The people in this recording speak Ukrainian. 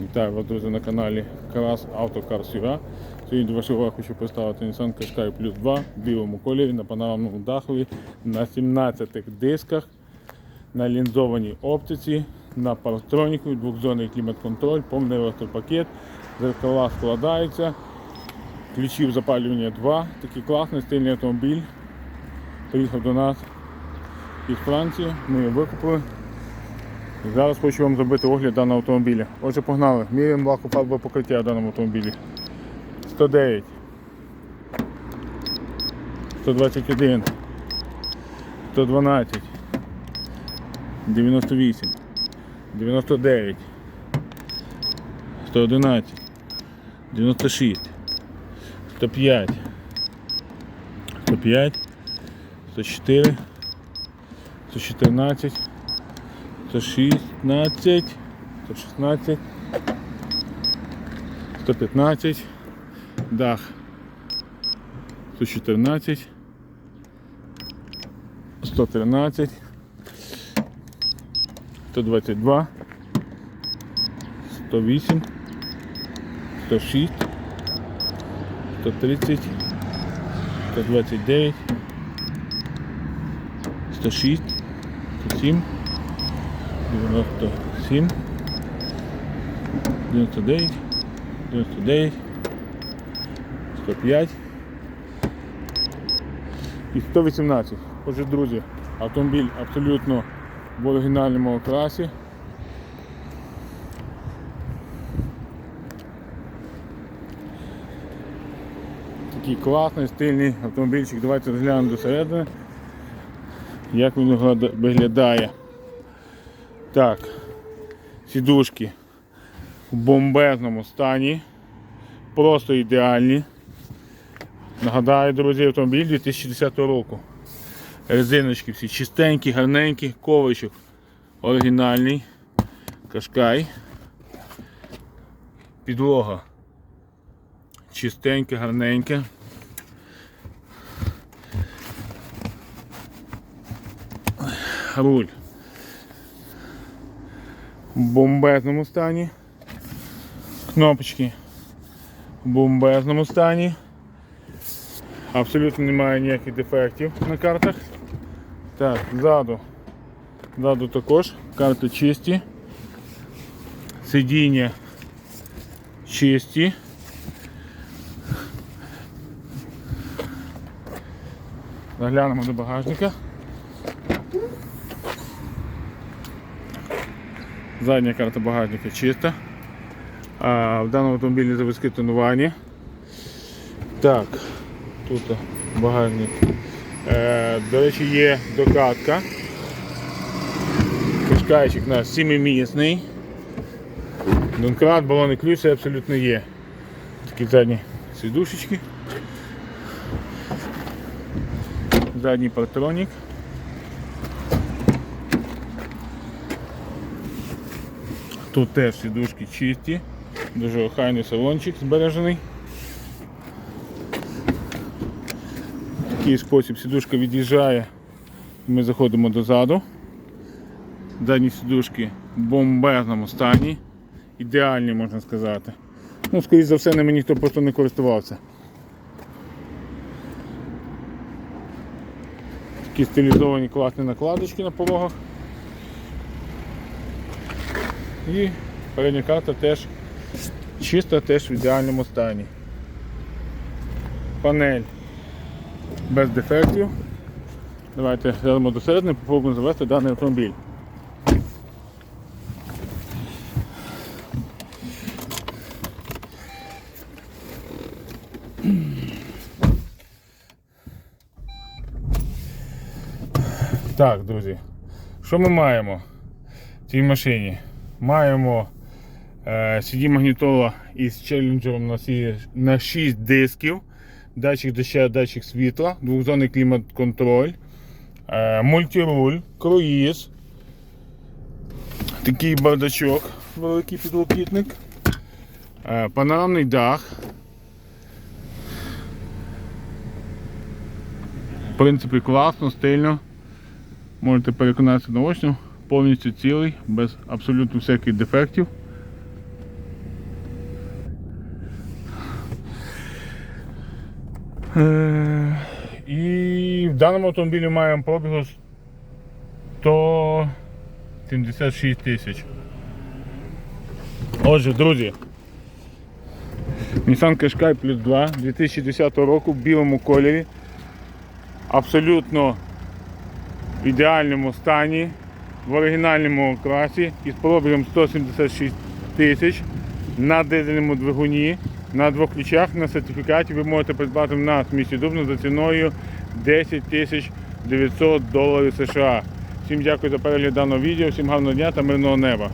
Вітаю вас, друзі, на каналі Крас Автокар Сюра. Сьогодні до вашої уваги хочу представити Nissan Qashqai Plus 2 в білому кольорі на панорамному дахові на 17 дисках, на лінзованій оптиці, на парктроніку, двохзонний клімат-контроль, повний електропакет, зеркала складаються, ключів запалювання 2. Такий класний стильний автомобіль. Приїхав до нас із Франції, ми його викупили. Зараз хочу вам зробити огляд даного автомобіля. Отже, погнали. Міряємо лакофарбове покриття в даному автомобілі. 109. 121. 112. 98. 99. 111. 96. 105. 105. 104. 114. 116, 116, 115, дах 114, 113, 122, 108, 106, 130, 129, 106, 107, 97, 99, 99, 105 і 118. Отже, друзі, автомобіль абсолютно в оригінальному окрасі. Такий класний, стильний автомобільчик. Давайте розглянемо до середини, як він вигляда- виглядає. Так, сідушки в бомбезному стані. Просто ідеальні. Нагадаю, друзі, автомобіль 2010 року. Резиночки всі чистенькі, гарненькі, ковичок оригінальний. Кашкай. Підлога. Чистенька, гарненька. Руль бомбезному стані. Кнопочки в бомбезному стані. Абсолютно немає ніяких дефектів на картах. Так, ззаду. Ззаду також карти чисті. Сидіння чисті. Заглянемо до багажника. Задня карта багажника чиста. А, в даному автомобілі заводське тонування. Так, тут багажник. Е, до речі, є докатка. Кишкайчик у нас 7-місний. Донкрат, балони ключ все абсолютно є. Такі задні сідушечки. Задній партронік. Тут теж сідушки чисті, дуже охайний салончик збережений. Такий спосіб сідушка від'їжджає, ми заходимо дозаду. Задні сідушки в бомбезному стані, ідеальні можна сказати. Ну, скоріш за все, ними ніхто просто не користувався. Такі стилізовані класні накладочки на порогах. І передня карта теж чиста, теж в ідеальному стані. Панель без дефектів. Давайте глянемо до середини, попробуємо завести даний автомобіль. Так, друзі, що ми маємо в цій машині? Маємо е, CD магнітола із челленджером на, 6 дисків, датчик дощу, датчик світла, двохзонний клімат-контроль, е, мультируль, круїз, такий бардачок, великий підлокітник, е, панорамний дах. В принципі, класно, стильно. Можете переконатися наочно, повністю цілий, без абсолютно всяких дефектів. Е, і в даному автомобілі маємо пробігу 176 тисяч. Отже, друзі, Nissan Qashqai Plus 2 2010 року в білому кольорі, абсолютно в ідеальному стані в оригінальному класі із пробігом 176 тисяч на дизельному двигуні, на двох ключах, на сертифікаті ви можете придбати в нас в місті Дубно за ціною 10 тисяч 900 доларів США. Всім дякую за перегляд даного відео, всім гарного дня та мирного неба.